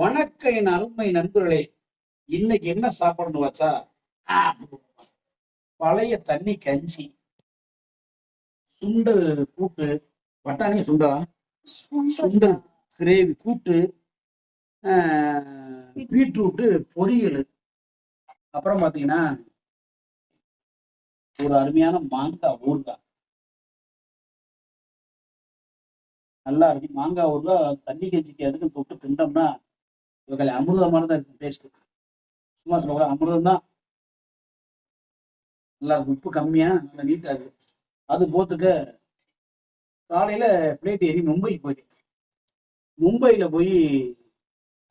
வணக்க என் அருமை நண்பர்களே இன்னைக்கு என்ன சாப்பாடுன்னு வச்சா? பழைய தண்ணி கஞ்சி சுண்டல் கூட்டு பட்டாணி சுண்டலா? சுண்டல். கிரேவி கூட்டு பீட்ரூட்டு பொரியல். அப்புறம் பாத்தீங்கன்னா ஒரு அருமையான மாங்காய் ஊறுகாய். நல்லா இருக்கு. மாங்காய் ஊறுகாய் தண்ணி கஞ்சிக்கு எதுக்கு தொட்டு திண்டோம்னா இவங்களை அமிர்தமானதான் இருக்கு டேஸ்ட் சும்மா சொல்ல அமிர்தம் தான் நல்லா இருக்கும். உப்பு கம்மியா நல்லா நீட்டா இருக்கு. அது போத்துக்க காலையில பிளேட் ஏறி மும்பைக்கு போயிட்டேன். மும்பையில போய்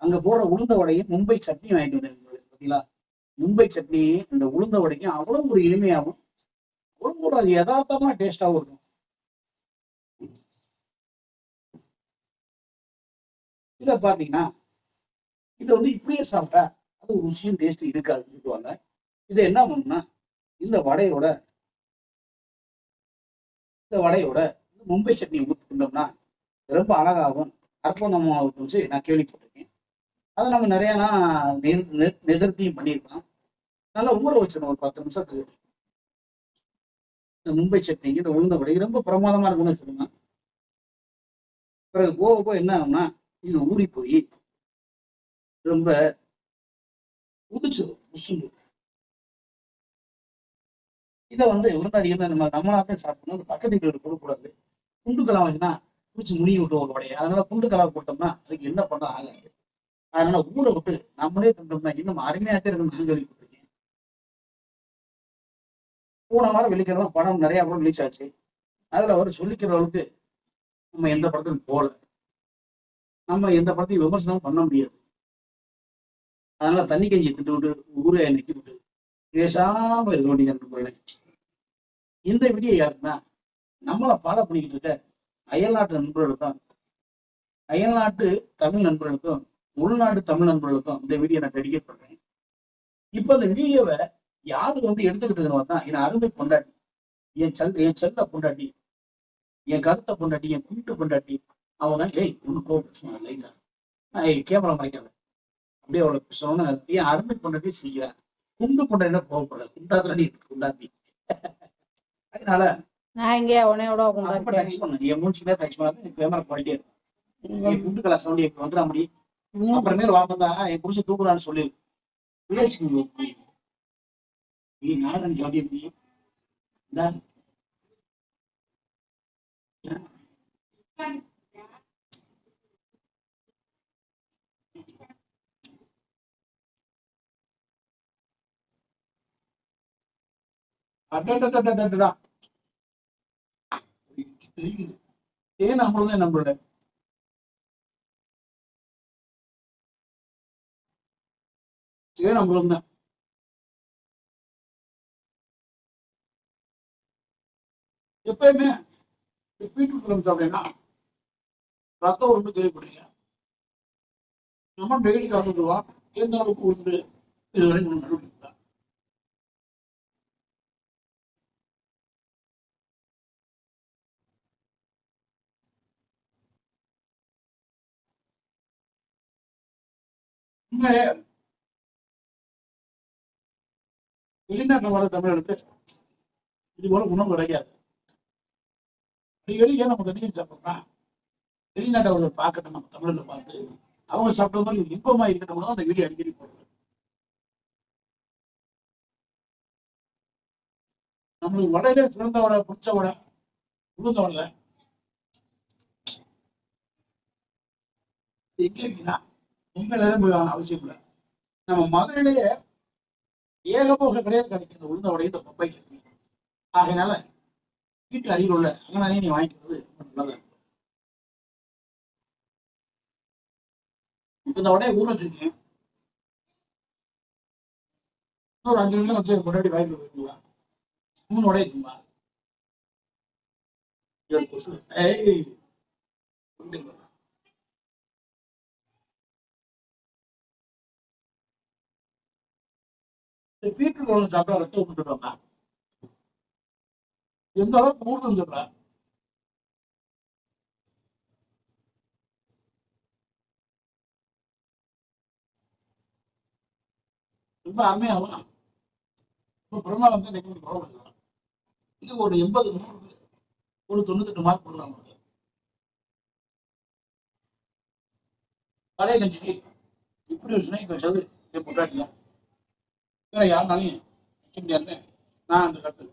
அங்க போற உளுந்த வடையும் மும்பை சட்னி வாங்கிட்டு வந்தேன். பார்த்தீங்களா? மும்பை சட்னி இந்த உளுந்த வடைக்கும் அவ்வளவு ஒரு இனிமையாகவும் அவ்வளவு ஒரு அது யதார்த்தமா டேஸ்டாகவும் இருக்கும். இதை பாத்தீங்கன்னா இதை வந்து இப்படியே சாப்பிட்டா அது ஒரு ருசியும் டேஸ்ட் இருக்காதுன்னு சொல்லுவாங்க. இதை என்ன பண்ணணும்னா இந்த வடையோட இந்த வடையோட மும்பை சட்னி ஊற்றிக்கிட்டோம்னா ரொம்ப அழகாகவும் அற்புதமாகவும் வச்சு நான் கேள்விப்பட்டிருக்கேன். அதை நம்ம நிறையா நிதர்த்தியும் பண்ணியிருக்கலாம். நல்லா ஊற வச்சிடணும் ஒரு பத்து நிமிஷத்துக்கு. இந்த மும்பை சட்னிக்கு இந்த உளுந்த வடை ரொம்ப பிரமாதமா இருக்கும்னு சொல்லுங்க பிறகு போக போக என்ன ஆகும்னா இது ஊறி போய் ரொம்ப உதிச்சு இதை வந்து விருந்தாடி இருந்து நம்ம நம்மளாவே சாப்பிடணும் பக்கத்து வீட்டு குண்டு கலா வச்சுன்னா பிடிச்சி முடிய விட்டு ஒரு உடைய. அதனால கலா போட்டோம்னா அதுக்கு என்ன பண்ண ஆகாது அதனால ஊரை விட்டு நம்மளே தந்தோம்னா இன்னும் அருமையாத்தே இருந்து நான் கேள்விப்பட்டிருக்கேன். போன வாரம் வெள்ளிக்கிழமை படம் நிறைய படம் ரிலீஸ் ஆச்சு. அதுல அவர் சொல்லிக்கிற அளவுக்கு நம்ம எந்த படத்துக்கும் போகல. நம்ம எந்த படத்தையும் விமர்சனம் பண்ண முடியாது. அதனால தண்ணி கஞ்சி திட்டு விட்டு ஊரை நிக்கி விட்டு பேசாம இருக்க வேண்டியது நண்பர்களே இந்த விடிய யாருன்னா நம்மளை பாட பண்ணிக்கிட்டு இருக்க அயல்நாட்டு நண்பர்களுக்கும் அயல்நாட்டு தமிழ் நண்பர்களுக்கும் உள்நாட்டு தமிழ் நண்பர்களுக்கும் இந்த வீடியோ நான் டெடிகேட் பண்றேன். இப்ப இந்த வீடியோவை யாரு வந்து எடுத்துக்கிட்டு இருக்கணும் என் அருமை கொண்டாடி என் செல் என் செல்ல கொண்டாடி என் கருத்தை கொண்டாட்டி என் குண்டு கொண்டாட்டி அவங்க ஏய் ஒண்ணு கோபம் ஏய் கேமரா மறைக்கிறேன் அப்படியே அவளை சொன்ன என் அருமை கொண்டாடி செய்கிறேன் குண்டு கொண்டாடி கோவப்படல இருக்கு குண்டாத்தி அதனால நான் இங்கே உனையோட ரொம்ப உட்காந்துருக்கேன் டச் பண்ணு. என் மூச்சுல டச் பண்ணாத கேமரா குவாலிட்டியா இருக்கும் என் குண்டு கலா சவுண்ட் எனக்கு வந்துட முடியும் அப்புறமேல வா வந்தா என் புருஷன் தூக்குறான்னு சொல்லி. பேசுங்க நீ நாடன் ஜாடி இந்தா. அடடடடடடடா. ஏன் நம்மளதான் நம்மளோட ஏன் நம்மளும் எப்பயுமே பீட்ரூட் குழம்பு சாப்பிட்டீங்கன்னா ரத்தம் உருண்டு கேள்விப்படுறீங்க நம்ம டெய்லி கலந்துருவா எந்த அளவுக்கு உண்டு இதுவரை கண்டுபிடிச்சா உண்மையே வெளிநாட்டில் வர தமிழருக்கு இது போல உணவு கிடையாது. அடிக்கடி ஏன் நம்ம தண்ணி சாப்பிட்றோம்னா வெளிநாட்டவர்கள் பார்க்கட்டும் நம்ம தமிழ்ல பார்த்து அவங்க சாப்பிட்ட மாதிரி ஒரு இன்பமா இருக்கட்டும் அந்த வீடியோ அடிக்கடி போடுறது. நம்மளுக்கு வடையில சிறந்த வடை பிடிச்ச வடை உளுந்த வடை எங்க இருக்குன்னா உண்மையில தான் அவசியம் இல்லை. நம்ம மதுரையிலேயே ஏகபோக கடையில் கிடைக்கிற உளுந்த வடை இந்த பப்பை சட்னி ஆகையினால வீட்டு அருகில் உள்ள அங்கனாலே நீ வாங்கிக்கிறது ரொம்ப நல்லதா. இருக்கும் இந்த உடைய ஊற வச்சிருக்கேன். ஒரு அஞ்சு நிமிஷம் வச்சு முன்னாடி வாங்கி வச்சுக்கலாம் மூணு உடைய சும்மா ஏய், கொசு. ஏய். கொண்டு வா. இந்த பீட்ரூட் குழம்பு சாப்பிட்டா ரத்தம் விட்டுருவாங்க எந்த அளவுக்கு ஊர்ந்து சொல்ற ரொம்ப அருமையாகும் இப்போ பெருமாள் வந்து இன்னைக்கு ப்ராப்ளம் இது ஒரு எண்பது நூறு ஒரு தொண்ணூத்தெட்டு மார்க் பண்ணலாம் உங்களுக்கு பழைய கட்சிக்கு இப்படி ஒரு ஸ்னேக் இப்போ சொல்லு பொண்டாட்டியா வேற யாருனாலையும் வைக்க முடியாதுன்னு நான் அந்த கருத்து.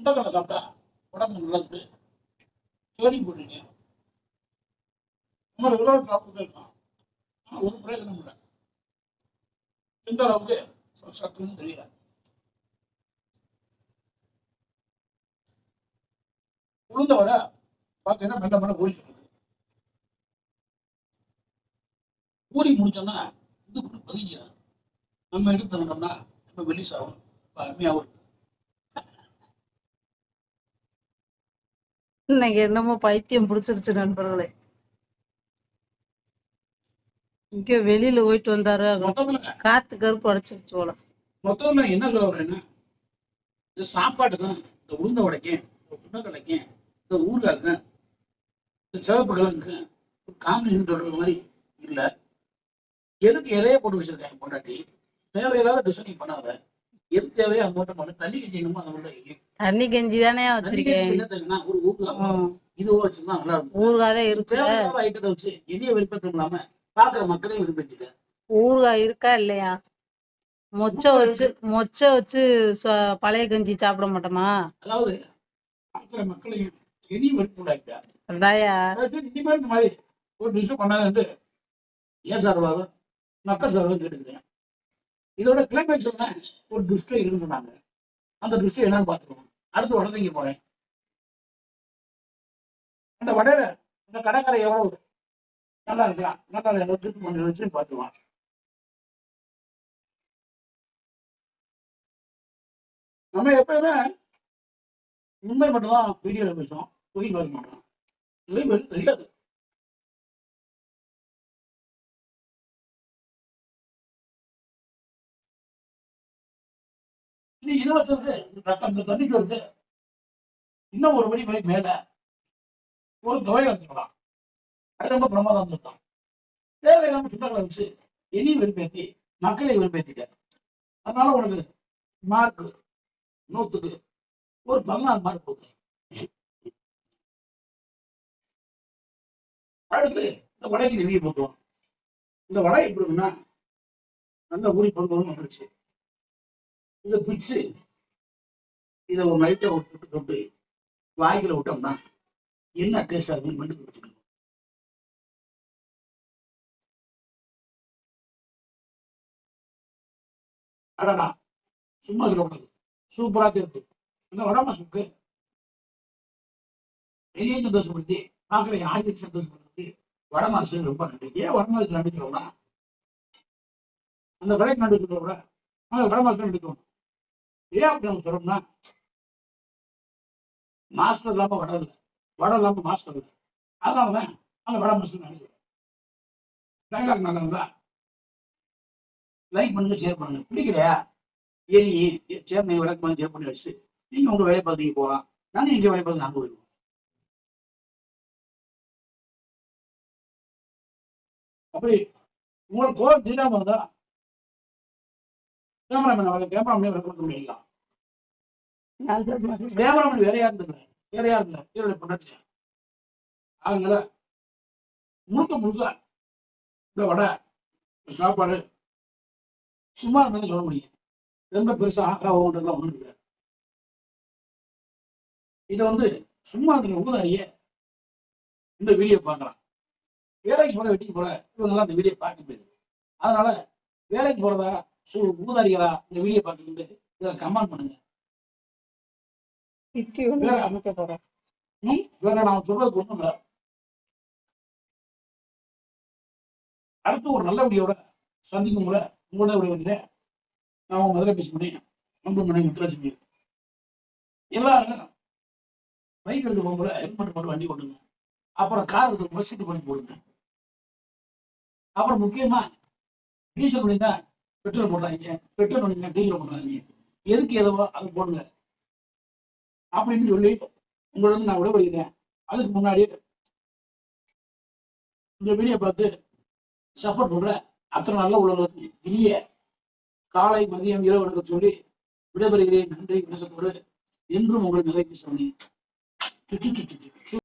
உண்டக்கடலை சாப்பிட்டா உடம்பு நல்லது. சோடி போடுங்க நம்ம ரெகுலர் சாப்பிட்டு இருக்கோம் ஒரு பிரயோஜனம் இல்லை எந்த அளவுக்கு சத்துன்னு தெரியல. உளுந்த வர பார்த்தீங்கன்னா மெல்ல மெல்ல ஊறி சொல்லுது ஊறி முடிச்சோம்னா இது பதிஞ்சிடும் நம்ம எடுத்து தந்தோம்னா நம்ம வெளி சாகும் அருமையாகவும் இருக்கும் இன்னைக்கு என்னமோ பைத்தியம் பிடிச்சிருச்சு நண்பர்களே. இங்க வெளியில போயிட்டு வந்தாரு. காத்து கருப்பு அடைச்சிருச்சு போல. மொத்தம் என்ன சொல்ல வரேன்னா இந்த சாப்பாட்டுக்கும் இந்த உளுந்த வடைக்கும் இந்த இந்த ஊறுகாய்க்கும் இந்த சிவப்பு கிழங்குக்கு ஒரு காம்பினேஷன் சொல்றது மாதிரி இல்ல. எதுக்கு இலைய போட்டு வச்சிருக்காங்க பொண்டாட்டி? தேவையில்லாத டிசைனிங் பண்ணாத. எது தேவையோ அது மட்டும் பண்ணு. தண்ணி கஞ்சிக்கணுமோ அதை மட்டும் தண்ணி கஞ்சி தானே வச்சிருக்கேன். கஞ்சி ஒரு ம். இதுவோ வச்சிருந்தா நல்லா இருக்கும். ஊறுகாய் தான் இருக்கு தேவையில்லாத ஐட்டத்தை வச்சு இனிய விருப்பத்தும் இல்லாம பாக்குற மக்களையும் விருப்பச்சுக்க ஊறுகாய் இருக்கா இல்லையா? மொச்சை வச்சு மொச்சை வச்சு பழைய கஞ்சி சாப்பிட மாட்டோமா? அதாவது மக்களையும் இனி இனிமேல் இந்த மாதிரி ஒரு டிஷ் பண்ணாது ஏன் சார்பாக மக்கள் சார்பாக கேட்டுக்கிறேன். இதோட கிளைமேக்ஸ் சொன்னேன் ஒரு டிஸ்ட் இருக்குன்னு சொன்னாங்க. அந்த டிஸ்ட் என்னன்னு பார்த்துருவோம் அடுத்து வடதிங்க போறேன். அந்த வடையில இந்த கடைக்கரை எவ்வளவு? நல்லா இருக்கலாம் நல்லா ட்ரிப் பண்ணி வச்சு பார்த்துருவான் நம்ம எப்பயுமே உண்மை மட்டும்தான் வீடியோவில் பேசுவோம் பொய் வர மாட்டோம் பொய் வரும் தெரியாது இது இதை அந்த இன்னும் ஒரு மணி போய் மேல. ஒரு தொகை எடுத்துக்கலாம் அது ரொம்ப பிரமாதம் தான் தேவையில்லாம திட்டங்களை வச்சு இனி விருப்பேத்தி மக்களை விருப்பேத்திட்ட அதனால உனக்கு மார்க் நூத்துக்கு ஒரு பதினாறு மாதிரி போகுது. அடுத்து இந்த வடைக்கு ரிவியூ போட்டுவோம் இந்த வடை எப்படி இருக்குன்னா நல்ல ஊறி பொருள் வந்துருச்சு. இத பிச்சு இதை ஒரு லைட்டை விட்டு தொட்டு வாய்க்குல விட்டோம்னா என்ன டேஸ்டா இருக்குன்னு மட்டும் கொடுத்துக்கணும் அடடா சும்மா சொல்லக்கூடாது. சூப்பரா தெரிஞ்சு இந்த வடமா சுக்கு. வெளியே சந்தோஷப்படுத்தி பார்க்குற யாருக்கு சந்தோஷப்படுத்தி வடமாசு ரொம்ப நன்றி ஏன் வடமாசு நன்றி சொல்லலாம் அந்த விலைக்கு நன்றி சொல்ல அந்த வடமாசு நன்றி சொல்லணும் ஏன் அப்படி நம்ம சொல்றோம்னா மாஸ்டர் இல்லாம வட இல்லை. வட இல்லாம மாஸ்டர் இல்லை. அதனாலதான் அந்த வடமாசு நன்றி டைலாக் நல்லா லைக் பண்ணுங்க ஷேர் பண்ணுங்க. பிடிக்கலையா? ஏ சேர் நீ விளக்கமாக ஷேர் பண்ணி வச்சு நீங்க உங்க வேலை பார்த்து போகலாம் நாங்க எங்க வேலை பார்த்து நாங்க போயிடுவோம். அப்படி உங்களுக்கு கோல் தீராம இருந்தா கேமராமேன் அவளை கேமராமேன் ரெக்கார்ட் பண்ணிடலாம் கேமராமேன் வேற யாரும் இல்லை வேற யாரும் இல்லை இவருடைய பொண்டாட்டி அதனால முழுக்க முழுக்க இந்த வடை சாப்பாடு சும்மா இருந்தாலும் சொல்ல முடியும். ரொம்ப பெருசா ஆகா ஒன்றுலாம் ஒன்றும் இல்லை. இதை வந்து சும்மா இருக்கிற ஊதாரிய இந்த வீடியோ பார்க்கலாம். வேலைக்கு போற வெட்டிக்கு போற இவங்கெல்லாம் இந்த வீடியோ பார்க்க முடியாது. அதனால வேலைக்கு போறதா சு ஊதாரிகளா இந்த வீடியோ பார்த்துக்கிட்டு இதை கமெண்ட் பண்ணுங்க. வேற நான் சொல்றது ஒண்ணும் இல்லை. அடுத்து ஒரு நல்ல வீடியோட சந்திக்கும் முறை உங்களோட நான் உங்க முதல்ல பேச முடியும் நம்ம மணி முத்துராஜி எல்லாரும் பைக் எடுத்து போகும்போது ஹெல்மெட் போட்டு வண்டி கொண்டுங்க. அப்புறம் கார் எடுத்து போகும்போது சீட்டு பண்ணி போடுங்க. அப்புறம் முக்கியமா டீசல் பண்ணிட்டா பெட்ரோல் போடுறாங்க. பெட்ரோல் பண்ணிட்டா டீசல் போடுறாங்க. எதுக்கு எதுவோ அது போடுங்க. அப்படின்னு சொல்லி உங்களை வந்து நான் விடைபெறுகிறேன் அதுக்கு முன்னாடி இந்த வீடியோ பார்த்து சப்போர்ட் பண்ற அத்தனை நல்ல உள்ளவர்களுக்கு இனிய காலை மதியம் இரவு வணக்கம் சொல்லி விடைபெறுகிறேன். நன்றி வணக்கத்தோடு. என்றும் உங்களுக்கு நிறைவு tü tü tü tü tü